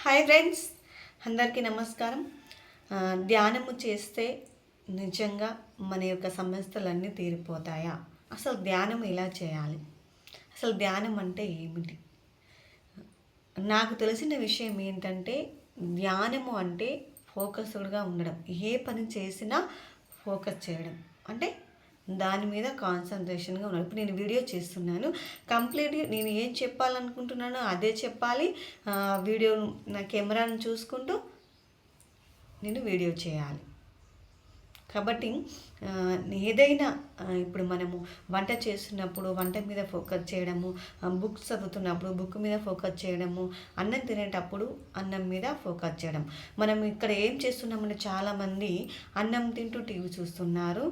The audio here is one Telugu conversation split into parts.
హాయ్ ఫ్రెండ్స్ అందరికీ నమస్కారం. ధ్యానము చేస్తే నిజంగా మన యొక్క సమస్యలన్నీ తీరిపోతాయా? అసలు ధ్యానం ఎలా చేయాలి? అసలు ధ్యానం అంటే ఏమిటి? నాకు తెలిసిన విషయం ఏంటంటే ధ్యానము అంటే ఫోకస్డ్గా ఉండడం. ఏ పని చేసినా ఫోకస్ చేయడం. అంటే దాని మీద కాన్సన్ట్రేషన్గా ఉన్నాను ఇప్పుడు నేను వీడియో చేస్తున్నాను. కంప్లీట్గా నేను ఏం చెప్పాలనుకుంటున్నానో అదే చెప్పాలి. వీడియో నా కెమెరాను చూసుకుంటూ నేను వీడియో చేయాలి. కాబట్టి ఏదైనా ఇప్పుడు మనము వంట చేస్తున్నప్పుడు వంట మీద ఫోకస్ చేయడము బుక్స్ చదువుతున్నప్పుడు బుక్ మీద ఫోకస్ చేయడము అన్నం తినేటప్పుడు అన్నం మీద ఫోకస్ చేయడం. మనం ఇక్కడ ఏం చేస్తున్నామంటే చాలామంది అన్నం తింటూ టీవీ చూస్తున్నారు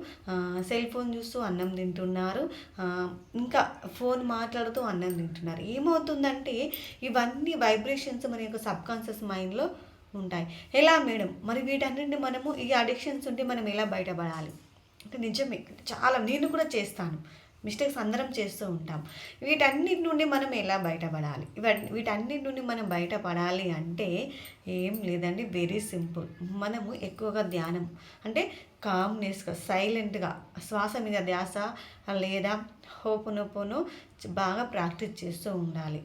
సెల్ ఫోన్ చూస్తూ అన్నం తింటున్నారు ఇంకా ఫోన్ మాట్లాడుతూ అన్నం తింటున్నారు. ఏమవుతుందంటే ఇవన్నీ వైబ్రేషన్స్ మన యొక్క సబ్కాన్షియస్ మైండ్లో ఉంటాయి. ఎలా మేడం? మరి వీటన్నింటిని మనము ఈ అడిక్షన్స్ ఉంటే మనం ఎలా బయటపడాలి? అంటే నిజమే చాలా నేను కూడా చేస్తాను. మిస్టేక్స్ అందరం చేస్తూ ఉంటాం. వీటన్నిటి నుండి మనం ఎలా బయటపడాలి? వీటన్నిటి నుండి మనం బయటపడాలి అంటే ఏం లేదండి వెరీ సింపుల్ మనము ఎక్కువగా ధ్యానం. అంటే కామ్నెస్గా సైలెంట్గా శ్వాస మీద ధ్యాస లేదా హోపునొప్పును బాగా ప్రాక్టీస్ చేస్తూ ఉండాలి.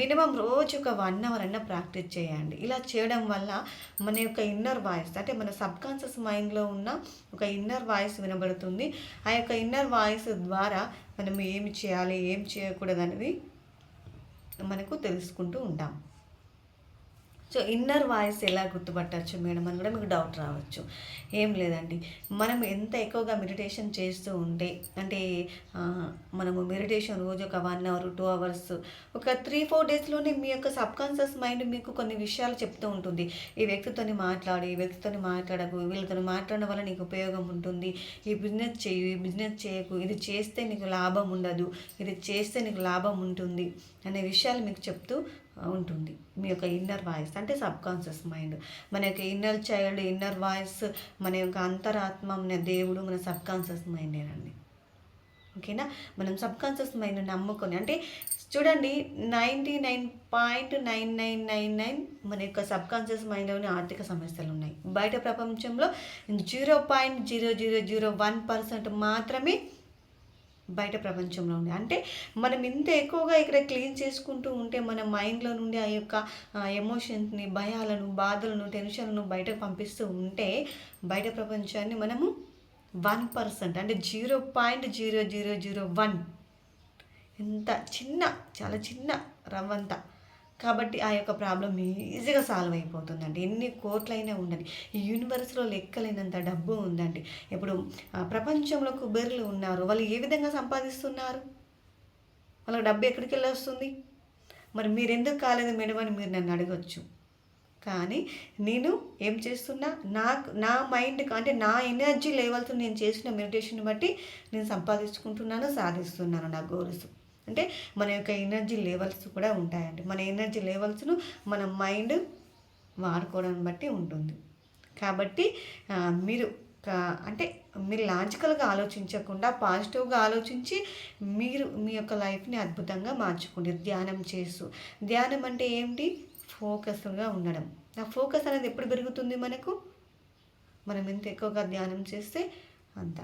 మినిమం రోజు ఒక వన్ అవర్ అన్న ప్రాక్టీస్ చేయండి. ఇలా చేయడం వల్ల మన యొక్క ఇన్నర్ వాయిస్ అంటే మన సబ్కాన్షియస్ మైండ్లో ఉన్న ఒక ఇన్నర్ వాయిస్ వినబడుతుంది. ఆ యొక్క ఇన్నర్ వాయిస్ ద్వారా మనం ఏమి చేయాలి ఏం చేయకూడదు అనేది మనకు తెలుసుకుంటూ ఉంటాం. సో ఇన్నర్ వాయిస్ ఎలా గుర్తుపట్టచ్చు మేడం అని కూడా మీకు డౌట్ రావచ్చు. ఏం లేదండి. మనం ఎంత ఎక్కువగా మెడిటేషన్ చేస్తూ ఉంటే అంటే మనము మెడిటేషన్ రోజు ఒక వన్ అవర్ టూ అవర్స్ ఒక త్రీ ఫోర్ డేస్లోనే మీ యొక్క సబ్కాన్షియస్ మైండ్ మీకు కొన్ని విషయాలు చెప్తూ ఉంటుంది. ఈ వ్యక్తితోని మాట్లాడి ఈ వ్యక్తితోని మాట్లాడకు వీళ్ళతో మాట్లాడడం వల్ల నీకు ఉపయోగం ఉంటుంది. ఈ బిజినెస్ చేయు ఈ బిజినెస్ చేయకు ఇది చేస్తే నీకు లాభం ఉండదు ఇది చేస్తే నీకు లాభం ఉంటుంది అనే విషయాలు మీకు చెప్తూ ఉంటుంది. మీ యొక్క ఇన్నర్ వాయిస్ అంటే సబ్ కాన్షియస్ మైండ్ మన యొక్క ఇన్నర్ చైల్డ్ ఇన్నర్ వాయిస్ మన యొక్క అంతరాత్మ మన దేవుడు మన సబ్ కాన్షియస్ మైండేనండి ఓకేనా? మనం సబ్ కాన్షియస్ మైండ్ నమ్ముకొని అంటే చూడండి ninety nine point nine nine nine nine మన యొక్క సబ్ కాన్షియస్ మైండ్లోని ఆర్థిక సమస్యలు ఉన్నాయి. బయట ప్రపంచంలో zero point zero zero zero one percent మాత్రమే బయట ప్రపంచంలో ఉండే అంటే మనం ఇంత ఎక్కువగా ఇక్కడ క్లీన్ చేసుకుంటూ ఉంటే మన మైండ్లో నుండి ఆ యొక్క ఎమోషన్స్ని భయాలను బాధలను టెన్షన్లను బయటకు పంపిస్తూ ఉంటే బయట ప్రపంచాన్ని మనము వన్ పర్సెంట్ అంటే zero point zero zero zero one. ఎంత చిన్న చాలా చిన్న రవ్వంతా. కాబట్టి ఆ యొక్క ప్రాబ్లం ఈజీగా సాల్వ్ అయిపోతుందండి. ఎన్ని కోట్లైనా ఉండండి ఈ యూనివర్స్లో లెక్కలేనంత డబ్బు ఉందండి. ఇప్పుడు ఆ, ప్రపంచంలో కుబేరులు ఉన్నారు. వాళ్ళు ఏ విధంగా సంపాదిస్తున్నారు? వాళ్ళకి డబ్బు ఎక్కడికి వెళ్ళి వస్తుంది మరి మీరు ఎందుకు కాలేదు మేడం అని మీరు నన్ను అడగచ్చు. కానీ నేను ఏం చేస్తున్నా నాకు నా మైండ్ అంటే నా ఎనర్జీ లెవెల్తో నేను చేసిన మెడిటేషన్ బట్టి నేను సంపాదించుకుంటున్నాను సాధిస్తున్నాను నా గోల్స్. అంటే మన యొక్క ఎనర్జీ లెవెల్స్ కూడా ఉంటాయండి. మన ఎనర్జీ లెవెల్స్ను మన మైండ్ వాడుకోవడం బట్టి ఉంటుంది. కాబట్టి మీరు అంటే మీరు లాజికల్గా ఆలోచించకుండా పాజిటివ్గా ఆలోచించి మీరు మీ యొక్క లైఫ్ని అద్భుతంగా మార్చుకోండి ధ్యానం చేస్తూ. ధ్యానం అంటే ఏంటి? ఫోకస్గా ఉండడం. ఆ ఫోకస్ అనేది ఎప్పుడు పెరుగుతుంది మనకు? మనం ఎంత ఎక్కువగా ధ్యానం చేస్తే అంత.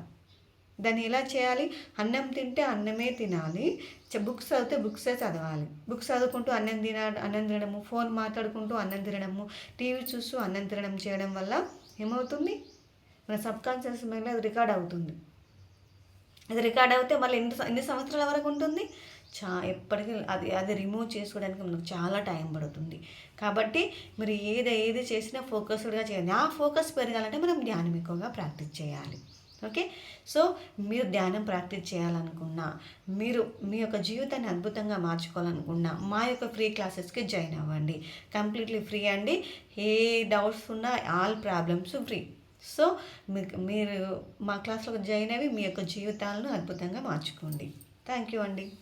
దాన్ని ఎలా చేయాలి? అన్నం తింటే అన్నమే తినాలి. చ- బుక్స్ చదివితే బుక్సే చదవాలి. బుక్స్ చదువుకుంటూ అన్నం తిన అన్నం తినడము ఫోన్ మాట్లాడుకుంటూ అన్నం తినడము టీవీ చూస్తూ అన్నం తినడం చేయడం వల్ల ఏమవుతుంది? మన సబ్కాన్షియస్ మైండ్లో అది రికార్డ్ అవుతుంది. అది రికార్డ్ అవుతే మళ్ళీ ఎన్ని ఎన్ని సంవత్సరాల వరకు ఉంటుంది? చా ఎప్పటికీ అది అది రిమూవ్ చేసుకోవడానికి మనకు చాలా టైం పడుతుంది. కాబట్టి మీరు ఏది ఏది చేసినా ఫోకస్డ్గా చేయాలి. ఆ ఫోకస్ పెరగాలంటే మనం ధ్యానం ఎక్కువగా ప్రాక్టీస్ చేయాలి. ఓకే సో మీరు ధ్యానం ప్రాక్టీస్ చేయాలనుకున్నా మీరు మీ యొక్క జీవితాన్ని అద్భుతంగా మార్చుకోవాలనుకున్నా మా యొక్క ఫ్రీ క్లాసెస్కి జాయిన్ అవ్వండి. కంప్లీట్లీ ఫ్రీ అండి. ఏ డౌట్స్ ఉన్నా ఆల్ ప్రాబ్లమ్స్ ఫ్రీ సో మీకు మీరు మా క్లాస్లో జాయిన్ అయ్యి మీ యొక్క జీవితాలను అద్భుతంగా మార్చుకోండి. థ్యాంక్ యూ అండి.